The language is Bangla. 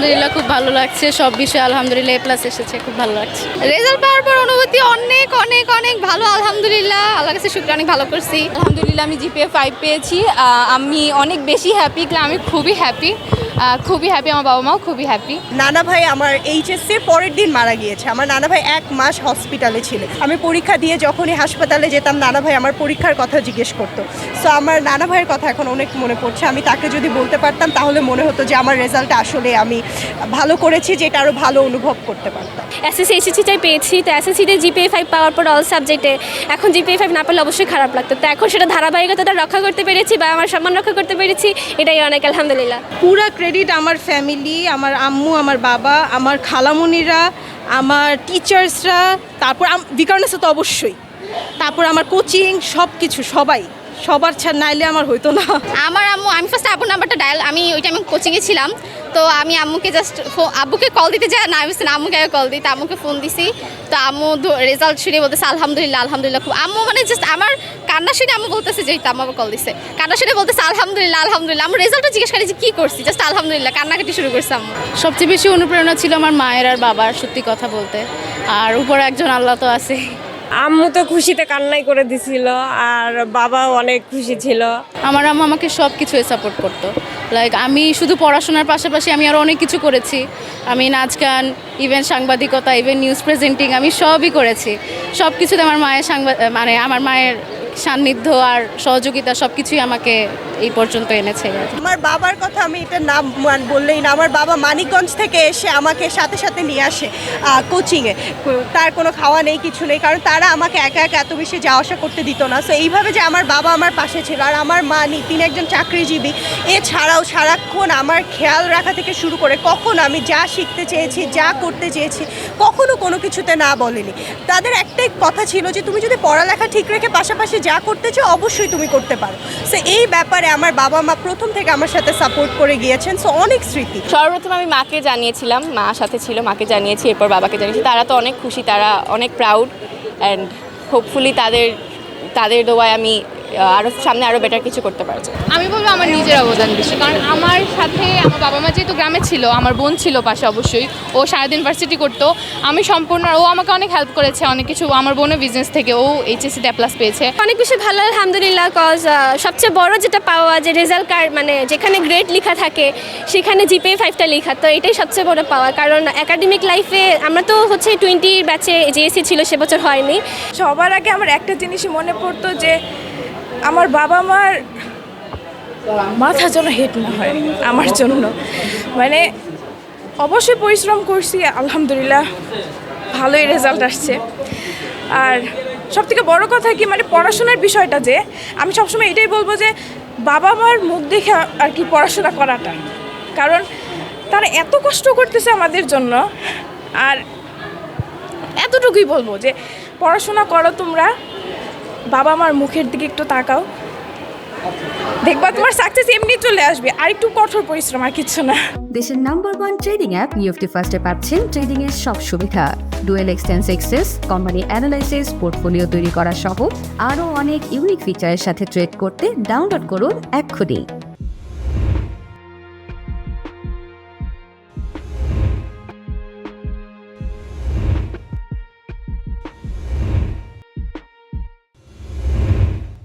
আলহামদুলিল্লাহ, খুব ভালো লাগছে। সব বিষয়ে আলহামদুলিল্লাহ এ প্লাস এসেছে, খুব ভালো লাগছে। রেজাল্ট পাওয়ার পর অনুভূতি অনেক অনেক অনেক ভালো, আলহামদুলিল্লাহ। আল্লাহ কাছে শুক্র অনেক ভালো করছি। আলহামদুলিল্লাহ আমি জিপিএ ফাইভ পেয়েছি। আমি অনেক বেশি হ্যাপি আমি খুবই হ্যাপি খুবই হ্যাপি আমার বাবা মাও খুবই হ্যাপি নানা ভাই আমার এইচএসসি পরের দিন মারা গিয়েছে। আমার নানা ভাই এক মাস হসপিটালে ছিল আমি পরীক্ষা দিয়ে যখনই হাসপাতালে যেতাম নানা ভাই আমার পরীক্ষার কথা জিজ্ঞেস করতো। সো আমার নানা ভাইয়ের কথা এখন অনেক মনে পড়ছে। আমি তাকে যদি বলতে পারতাম তাহলে মনে হতো যে আমার রেজাল্ট আসলে আমি ভালো করেছি যেটা আরও ভালো অনুভব করতে পারতাম। এসএসসি এইচএসসিটাই পেয়েছি। তো এসএসসিতে জিপিএ ফাইভ পাওয়ার পর অল সাবজেক্টে এখন জিপিএ ফাইভ না পেলে অবশ্যই খারাপ লাগতো। তো এখন সেটা ধারাবাহিকতাটা রক্ষা করতে পেরেছি বা আমার সম্মান রক্ষা করতে পেরেছি এটাই অনেক আলহামদুলিল্লাহ। পুরা ক্রেডিট আমার ফ্যামিলি আমার আম্মু, আমার বাবা, আমার খালামুনিরা, আমার টিচার্সরা তারপর বিকারণেসে তো অবশ্যই। তারপর আমার কোচিং সব কিছু সবাই। সবার ছাড় নাইলে আমার হইতো না। আমার আম্মু, আমি ফার্স্ট আব্বুর নাম্বারটা ডায়াল আমি ওই আমি কোচিংয়ে ছিলাম। তো আমি আম্মুকে জাস্ট আব্বুকে কল দিতে যাই না, আমি আম্মুকে কল দিই। তো আম্মুকে ফোন দিছি। তো আম্মু রেজাল্ট শুনে বলতেছে, আলহামদুলিল্লাহ আলহামদুলিল্লাহ। খুব আম্মু মানে জাস্ট আমার কান্না শুনে আম্মু বলতেছে যে আম্মু কল দিছে। কান্না শুনে বলতেছে, আলহামদুলিল্লাহ আলহামদুলিল্লাহ। আমার রেজাল্টটা জিজ্ঞেস করি যে, কী করছি জাস্ট আলহামদুলিল্লাহ, কান্নাকাটি শুরু করছে আম্মু। সবচেয়ে বেশি অনুপ্রেরণা ছিল আমার মায়ের আর বাবার, সত্যি কথা বলতে। আর উপরে একজন আল্লাহ তো আছে। আম্মু তো খুশিতে কান্নাই করে দিছিল আর বাবাও অনেক খুশি ছিল। আমার আম্মু আমাকে সব কিছুই সাপোর্ট করতো। লাইক আমি শুধু পড়াশোনার পাশাপাশি আমি আরও অনেক কিছু করেছি। আমি নাচ গান ইভেন সাংবাদিকতা ইভেন নিউজ প্রেজেন্টিং আমি সবই করেছি। সব কিছুতে আমার মায়ের সাংবাদ মানে আমার মায়ের সান্নিধ্য আর সহযোগিতা সব কিছুই আমাকে এই পর্যন্ত এনেছে। আমার বাবার কথা আমি এটা নাম বললেই না, আমার বাবা মানিকগঞ্জ থেকে এসে আমাকে সাথে সাথে নিয়ে আসে কোচিংয়ে। তার কোনো খাওয়া নেই, কিছু নেই, কারণ তারা আমাকে একা একা এত বেশি যাওয়া আসা করতে দিত না। সো এইভাবে যে আমার বাবা আমার পাশে ছিল, আর আমার মা তিনি একজন চাকরিজীবী, এছাড়াও সারাক্ষণ আমার খেয়াল রাখা থেকে শুরু করে কখন আমি যা শিখতে চেয়েছি, যা করতে চেয়েছি, কখনো কোনো কিছুতে না বলেনি। তাদের একটাই কথা ছিল যে, তুমি যদি পড়ালেখা ঠিক রেখে পাশাপাশি যা করতে চাও অবশ্যই তুমি করতে পারো। সো এই ব্যাপারে আমার বাবা মা প্রথম থেকে আমার সাথে সাপোর্ট করে গিয়েছেন। সো অনেক স্মৃতি। সর্বপ্রথম আমি মাকে জানিয়েছিলাম, মা সাথে ছিল, মাকে জানিয়েছি, এরপর বাবাকে জানিয়েছি। তারা তো অনেক খুশি, তারা অনেক প্রাউড অ্যান্ড হোপফুলি তাদের তাদের দোয়ায় আমি আরও সামনে আরও বেটার কিছু করতে পারছি। আমি বলব আমার নিজের অবদান বেশি কারণ আমার সাথে আমার বাবা মা যেহেতু গ্রামে ছিল আমার বোন ছিল পাশে অবশ্যই ও সারাদিন ভার্সিটি করতো আমি সম্পূর্ণ ও আমাকে অনেক হেল্প করেছে অনেক কিছু আমার বোনও বিজনেস থেকে ও এইচএসসি প্লাস পেয়েছে। অনেক বেশি ভালো আলহামদুলিল্লাহ কজ সবচেয়ে বড় যেটা পাওয়া যে রেজাল্ট কার্ড মানে যেখানে গ্রেড লেখা থাকে সেখানে জিপে ফাইভটা লেখা তো এটাই সবচেয়ে বড় পাওয়া কারণ একাডেমিক লাইফে আমরা তো হচ্ছে টোয়েন্টির ব্যাচে জিএসসি ছিল সে বছর হয়নি। সবার আগে আমার একটা জিনিসই মনে পড়তো যে আমার বাবা মার মাথা যেন হেট না হয় আমার জন্য। মানে অবশ্যই পরিশ্রম করছি, আলহামদুলিল্লাহ ভালোই রেজাল্ট আসছে। আর সব থেকে বড়ো কথা কি মানে পড়াশোনার বিষয়টা যে, আমি সবসময় এটাই বলব যে, বাবা মার মুখ দেখে আর কি পড়াশোনা করাটা। কারণ তারা এত কষ্ট করতেছে আমাদের জন্য, আর এতটুকুই বলব যে, পড়াশোনা করো তোমরা বাবা মার মুখের দিকে একটু তাকাও। দেখবা তোমার সাকসেস এমনি চলে আসবে আর একটু কঠোর পরিশ্রম আর কিছু না। দেশের নাম্বার ওয়ান ট্রেডিং অ্যাপ নিউফটি ফার্স্টে পাচ্ছেন ট্রেডিং এর সব সুবিধা। ডুয়েল এক্সটেন্স এক্সেস কোম্পানি অ্যানালাইসিস পোর্টফোলিও তৈরি করা সহ আরও অনেক ইউনিক ফিচারের সাথে ট্রেড করতে ডাউনলোড করুন এক্ষুনি।